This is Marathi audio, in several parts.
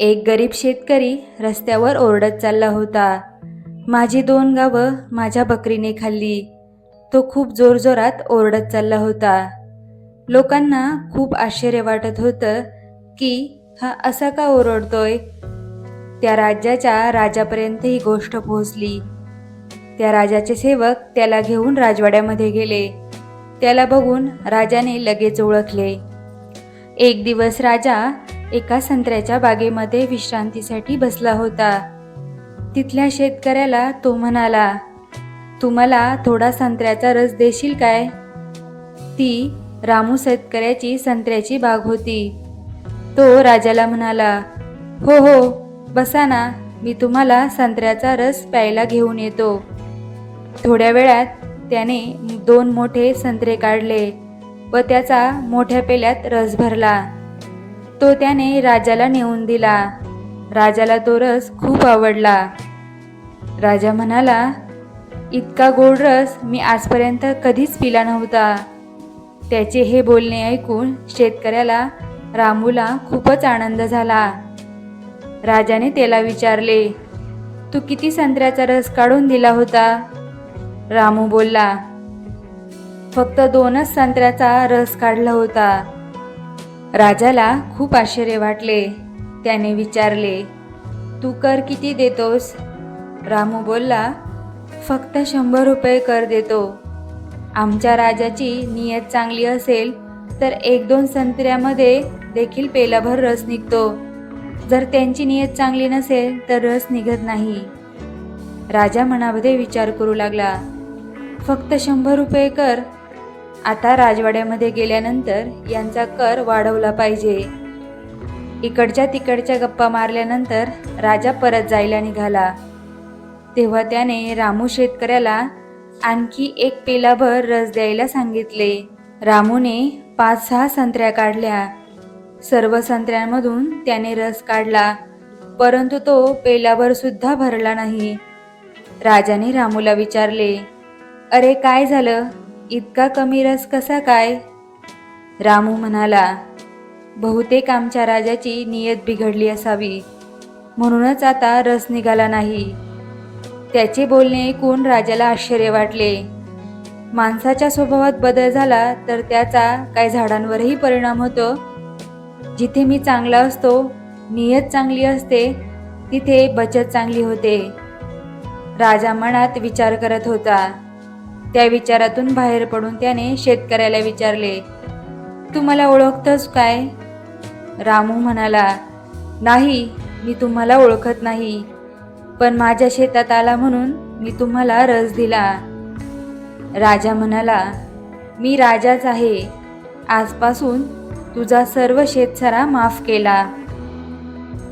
एक गरीब शेतकरी रस्त्यावर ओरडत चालला होता. माझी दोन गावं माझ्या बकरीने खाल्ली. तो खूप जोरजोरात ओरडत चालला होता. लोकांना खूप आश्चर्य वाटत होतं की हा असा का ओरडतोय? त्या राज्याच्या राजापर्यंत ही गोष्ट पोहोचली. त्या राजाचे सेवक त्याला घेऊन राजवाड्यामध्ये गेले. त्याला बघून राजाने लगेच ओळखले. एक दिवस राजा एका संत्र्याच्या बागेमध्ये विश्रांतीसाठी बसला होता. तिथल्या शेतकऱ्याला तो म्हणाला तू मला थोडा संत्र्याचा रस देशील काय? ती रामू शेतकऱ्याची संत्र्याची बाग होती. तो राजाला म्हणाला हो हो बसा ना मी तुम्हाला संत्र्याचा रस प्यायला घेऊन येतो. थोड्या वेळात त्याने दोन मोठे संत्रे काढले व त्याचा मोठ्या पेल्यात रस भरला. तो त्याने राजाला नेऊन दिला. राजाला तो रस खूप आवडला. राजा म्हणाला इतका गोड रस मी आजपर्यंत कधीच पिला नव्हता. त्याचे हे बोलणे ऐकून शेतकऱ्याला रामूला खूपच आनंद झाला. राजाने त्याला विचारले तू किती संत्र्याचा रस काढून दिला होता? रामू बोलला फक्त दोनच संत्र्याचा रस काढला होता. राजाला खूप आश्चर्य वाटले. त्याने विचारले तू कर किती देतोस? रामू बोलला फक्त शंभर रुपये कर देतो. आमच्या राजाची नियत चांगली असेल तर एक दोन संत्र्यामध्ये देखील पेलाभर रस निघतो. जर त्यांची नियत चांगली नसेल तर रस निघत नाही. राजा मनामध्ये विचार करू लागला फक्त शंभर रुपये कर आता राजवाड्यामध्ये गेल्यानंतर यांचा कर वाढवला पाहिजे. इकडच्या तिकडच्या गप्पा मारल्यानंतर राजा परत जायला निघाला. तेव्हा त्याने रामू शेतकऱ्याला आणखी एक पेलाभर रस द्यायला सांगितले. रामूने पाच सहा संत्र्या काढल्या. सर्व संत्र्यांमधून त्याने रस काढला परंतु तो पेलाभर सुद्धा भरला नाही. राजाने रामूला विचारले अरे काय झालं? इतका कमी रस कसा काय? रामू म्हणाला बहुतेक आमच्या राजाची नियत बिघडली असावी. म्हणूनच आता रस निघाला नाही. त्याचे बोलणे ऐकून राजाला आश्चर्य वाटले. माणसाच्या स्वभावात बदल झाला तर त्याचा काय झाडांवरही परिणाम होतो? जिथे मी चांगला असतो नियत चांगली असते तिथे बचत चांगली होते. राजा मनात विचार करत होता. त्या विचारातून बाहेर पडून त्याने शेतकऱ्याला विचारले तू मला ओळखतोस काय? रामू म्हणाला नाही मी तुम्हाला ओळखत नाही पण माझ्या शेतात आला म्हणून मी तुम्हाला रस दिला. राजा म्हणाला मी राजाच आहे. आजपासून तुझा सर्व शेतसारा माफ केला.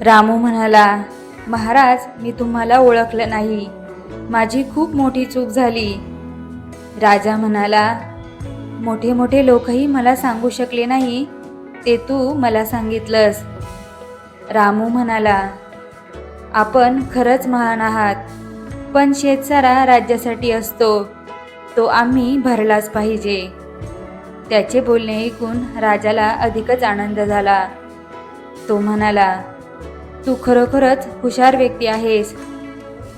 रामू म्हणाला महाराज मी तुम्हाला ओळखलं नाही. माझी खूप मोठी चूक झाली. राजा म्हणाला मोठे मोठे लोकही मला सांगू शकले नाही ते तू मला सांगितलंस. रामू म्हणाला आपण खरंच महान आहात पण शेतसारा राज्यासाठी असतो तो आम्ही भरलाच पाहिजे. त्याचे बोलणे ऐकून राजाला अधिकच आनंद झाला. तो म्हणाला तू खरोखरच हुशार व्यक्ती आहेस.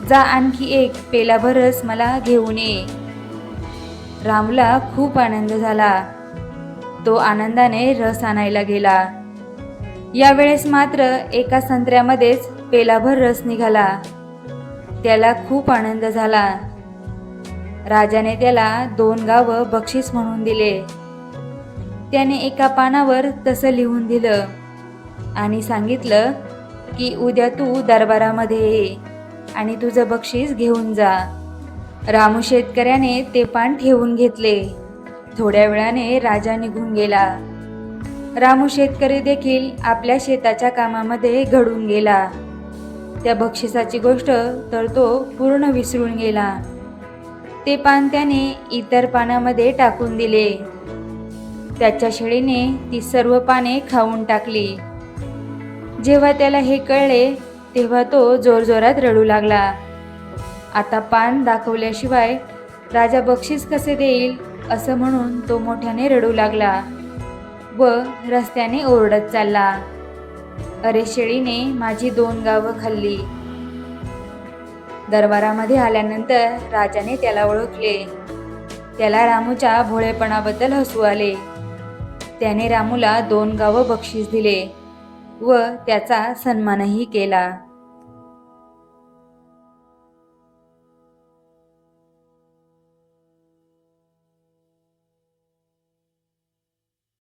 जा आणखी एक पेलाभरच मला घेऊन ये. रामला खूप आनंद झाला. तो आनंदाने रस आणायला गेला. यावेळेस मात्र एका संत्र्यामध्येच पेलाभर रस निघाला. त्याला खूप आनंद झाला. राजाने त्याला दोन गावं बक्षीस म्हणून दिले. त्याने एका पानावर तसं लिहून दिलं आणि सांगितलं की उद्या तू दरबारामध्ये ये आणि तुझं बक्षीस घेऊन जा. रामू शेतकऱ्याने ते पान ठेवून घेतले. थोड्या वेळाने राजा निघून गेला. रामू शेतकरी देखील आपल्या शेताच्या कामामध्ये घडून गेला. त्या बक्षिसाची गोष्ट तर तो पूर्ण विसरून गेला. ते पान त्याने इतर पानामध्ये टाकून दिले. त्याच्या शेळीने ती सर्व पाने खाऊन टाकली. जेव्हा त्याला हे कळले तेव्हा तो जोरजोरात रडू लागला. आता पान दाखवल्याशिवाय राजा बक्षीस कसे देईल असं म्हणून तो मोठ्याने रडू लागला व रस्त्याने ओरडत चालला. अरे शेळीने माझी दोन गावं खाल्ली. दरबारामध्ये आल्यानंतर राजाने त्याला ओळखले. त्याला रामूच्या भोळेपणाबद्दल हसू आले. त्याने रामूला दोन गावं बक्षीस दिले व त्याचा सन्मानही केला.